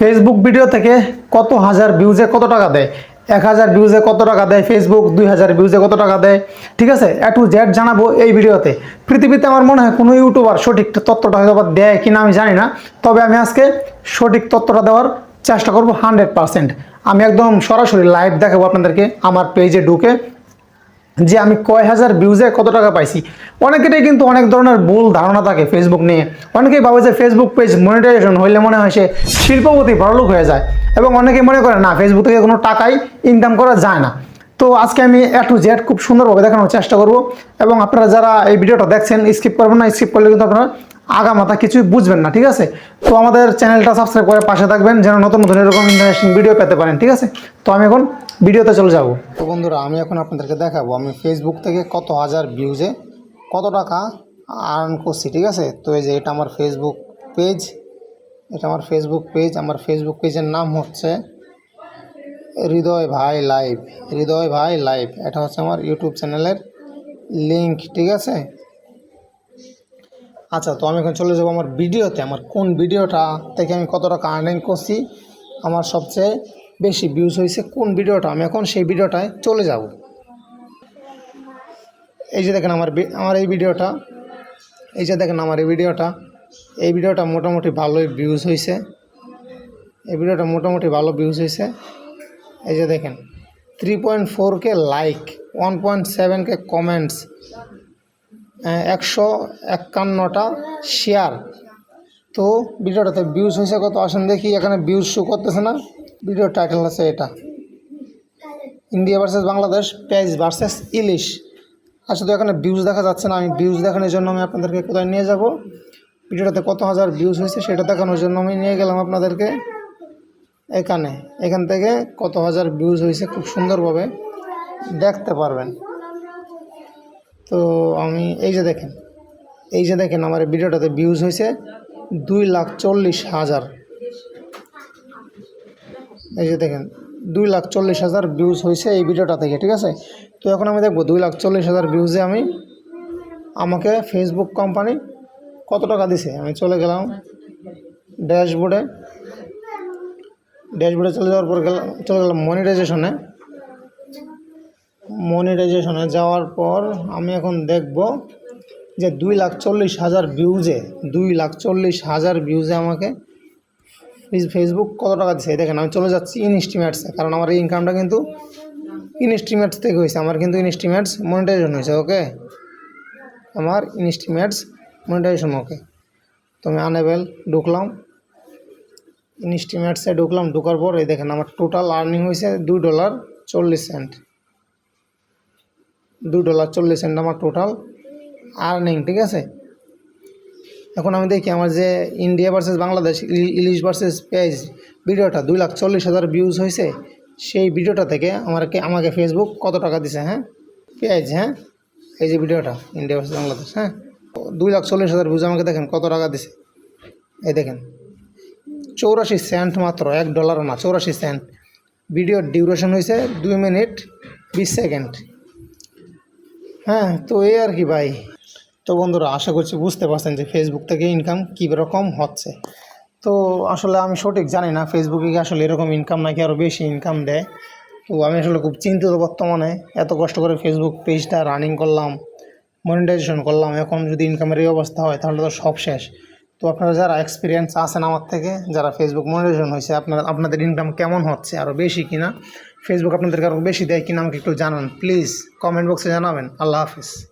Facebook video থেকে কত হাজার ভিউজে কত টাকা দেয়? এক হাজার ভিউজে কত টাকা দেয়? ফেসবুক দুই হাজার ভিউজে কত টাকা দেয়? ঠিক আছে? এ টু জানাব এই ভিডিওতে পৃথিবীতে আমার মনে হয় কোনো ইউটিউবার সঠিক তথ্যটা হয়তো দেয় কিনা আমি জানি না। তবে আমি আজকে সঠিক তথ্যটা দেওয়ার চেষ্টা করব হান্ড্রেড পার্সেন্ট আমি একদম সরাসরি লাইভ দেখাবো আপনাদেরকে। আমার পেজে ঢুকে যে আমি কয় হাজার ভিউজে কত টাকা পাইছি? অনেকেরই কিন্তু অনেক ধরনের ভুল ধারণা থাকে ফেসবুক নিয়ে। অনেকেই ভাবে যে ফেসবুক পেজ মনিটাইজেশন হইলে মনে হয় সে শিল্পপতি বড়লোক হয়ে যায় এবং অনেকে মনে করে, না ফেসবুক থেকে কোনো টাকাই ইনকাম করা যায় না। তো আজকে আমি এ টু জেড খুব সুন্দরভাবে দেখানোর চেষ্টা করব এবং আপনারা যারা এই ভিডিওটা দেখছেন স্কিপ করবেন না স্কিপ করলে কিন্তু আপনারা আগা মাথা কিছুই বুঝবেন না, ঠিক আছে? তো আমাদের চ্যানেলটা সাবস্ক্রাইব করে পাশে থাকবেন, যেন নতুন নতুন এরকম ইন্টারেস্টিং ভিডিও পেতে পারেন, ঠিক আছে? তো আমি এখন ভিডিওতে চলে যাব। তো বন্ধুরা, আমি এখন আপনাদেরকে দেখাবো, আমি ফেসবুক থেকে কত হাজার ভিউজে কত টাকা আর্ন করছি, ঠিক আছে? তো এই যে এটা আমার ফেসবুক পেজ এটা আমার ফেসবুক পেজ আমার ফেসবুক পেজের নাম হচ্ছে হৃদয় ভাই লাইভ হৃদয় ভাই লাইভ এটা হচ্ছে আমার ইউটিউব চ্যানেলের লিঙ্ক ঠিক আছে? আচ্ছা তো আমি এখন চলে যাব আমার ভিডিওতে। আমার কোন ভিডিওটা থেকে আমি কত টাকা আর্নিং করছি, আমার সবচেয়ে বেশি ভিউজ হয়েছে, কোন ভিডিওটা, আমি এখন সেই ভিডিওটায় চলে যাব। এই যে দেখেন আমার আমার এই ভিডিওটা, এই যে দেখেন আমার এই ভিডিওটা এই ভিডিওটা মোটামুটি ভালোই ভিউজ হয়েছে। এই ভিডিওটা মোটামুটি ভালো ভিউজ হয়েছে। এই যে দেখেন three point four K like one point seven K comments একশো একান্নটা শেয়ার তো ভিডিওটাতে ভিউজ হয়েছে কত? আসেন দেখি, এখানে ভিউজ শো করতেছে না। ভিডিওর টাইটেল আছে এটা। ইন্ডিয়া ভার্সেস বাংলাদেশ পেঁয়াজ ভার্সেস ইলিশ আচ্ছা তো এখানে ভিউজ দেখা যাচ্ছে না। আমি ভিউজ দেখানোর জন্য আমি আপনাদেরকে কোথায় নিয়ে যাব? ভিডিওটাতে কত হাজার ভিউজ হয়েছে সেটা দেখানোর জন্য আমি নিয়ে গেলাম আপনাদেরকে। এখানে, এখান থেকে কত হাজার ভিউজ হয়েছে খুব সুন্দরভাবে দেখতে পারবেন। তো আমি এই যে দেখেন, এই যে দেখেন আমার ভিডিওটাতে ভিউজ হয়েছে দুই লাখ চল্লিশ হাজার। এই যে দেখেন, দুই লাখ চল্লিশ হাজার ভিউজ হয়েছে এই ভিডিওটা থেকে, ঠিক আছে? তো এখন আমি দেখব দুই লাখ চল্লিশ হাজার ভিউজে আমি আমাকে ফেসবুক কোম্পানি কত টাকা দিছে? আমি চলে গেলাম ড্যাশবোর্ডে ড্যাশবোর্ডে চলে যাওয়ার পর গেলাম, চলে গেলাম মনিটাইজেশনে মনিটাইজেশনে যাওয়ার পর আমি এখন দেখব যে দুই লাখ চল্লিশ হাজার ভিউজে দুই লাখ চল্লিশ হাজার ভিউজে আমাকে ফেসবুক কত টাকা দিচ্ছে দেখেন, আমি চলে যাচ্ছি ইনস্টিমেটসে কারণ আমার এই ইনকামটা কিন্তু ইনস্টিমেটস থেকে হয়েছে, আমার কিন্তু ইনস্টিমেটস মনিটাইজেশন হয়েছে ওকে আমার ইনস্টিমেটস মনিটাইজেশন ওকে তো আমি আনেবেল ঢুকলাম। ইনস্টিমেটসে ঢুকলাম, ঢোকার পর এই দেখেন, আমার টোটাল আর্নিং হয়েছে দুই ডলার চল্লিশ সেন্ট দুই ডলার চল্লিশ সেন্ট আমার টোটাল আর্নিং ঠিক আছে? এখন আমি দেখি আমার যে ইন্ডিয়া ভার্সেস বাংলাদেশ ইলি- ইলিশ ভার্সেস পেঁয়াজ ভিডিওটা দুই লাখ চল্লিশ হাজার ভিউজ হয়েছে, সেই ভিডিওটা থেকে আমাকে আমাকে ফেসবুক কত টাকা দিছে হ্যাঁ? পেঁয়াজ হ্যাঁ? এই যে ভিডিওটা ইন্ডিয়া ভার্সেস বাংলাদেশ হ্যাঁ? দুই লাখ চল্লিশ হাজার ভিউজ আমাকে দেখেন কত টাকা দিছে। এই দেখেন, চৌরাশি সেন্ট মাত্র, এক ডলারও না, চৌরাশি সেন্ট ভিডিওর ডিউরেশন হয়েছে দুই মিনিট বিশ সেকেন্ড হ্যাঁ তো এই আর কি ভাই। তো বন্ধুরা, আশা করছি বুঝতে পারছেন যে ফেসবুক থেকে ইনকাম কী রকম হচ্ছে। তো আসলে আমি সঠিক জানি না ফেসবুকে কি আসলে এরকম ইনকাম নাকি আরও বেশি ইনকাম দেয়। তো আমি আসলে খুব চিন্তিত বর্তমানে, এত কষ্ট করে ফেসবুক পেজটা রানিং করলাম মনিটাইজেশন করলাম, এখন যদি ইনকামের এই অবস্থা হয়, তাহলে তো সব শেষ। তো আপনারা যারা এক্সপিরিয়েন্স আছেন আমার থেকে, যারা ফেসবুক মনিটাইজেশন হয়েছে, আপনারা আপনাদের ইনকাম কেমন হচ্ছে আরও বেশি কিনা ফেসবুক আপনাদেরকে আরও বেশি দেয় কিনা আমাকে একটু জানান। প্লিজ কমেন্ট বক্সে জানাবেন। আল্লাহ হাফিজ।